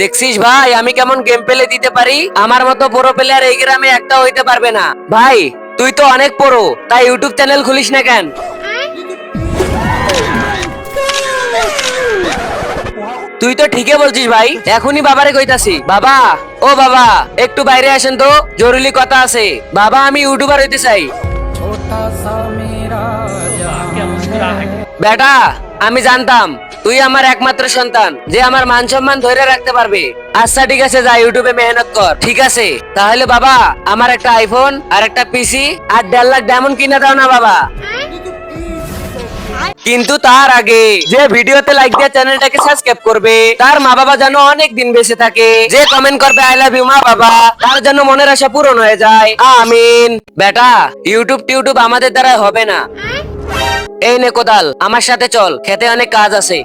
দেখছিস ভাই আমি কেমন গেম পেলে দিতে পারি? আমার মতো বড় প্লেয়ার এই গ্রামে একটা হইতে পারবে না। ভাই তুই তো অনেক বড় তাই ইউটিউব চ্যানেল খুলিস না কেন? তুই তো ঠিকই বলছিস ভাই এখনই বাবারে কইতাছি। বাবা ও বাবা একটু বাইরে আসেন তো জরুরি কথা আছে। বাবা আমি ইউটিউবার হইতে চাই। বেটা আমি জানতাম, তুই আমার একমাত্র সন্তান, যে আমার মান সম্মান ধরে রাখতে পারবে। আচ্ছা ঠিক আছে, যা, ইউটিউবে মেহনত কর, ঠিক আছে? তাহলে বাবা, আমার একটা আইফোন আর একটা পিসি আর দেড় লাখ ডায়মন্ড কিনে দাও না বাবা। কিন্তু তার আগে, যে ভিডিওতে লাইক দিয়ে চ্যানেলটাকে সাবস্ক্রাইব করবে, তার মা বাবা যেন অনেক দিন বেঁচে থাকে। যে কমেন্ট করবে আই লাভ ইউ মা বাবা তার যেন মনের আশা পূরণ হয়ে যায়। আমিন। বেটা ইউটিউব টিউটিউব আমাদের দ্বারা হবে না। এই নে কোদাল আমার সাথে চল খেতে অনেক কাজ আছে।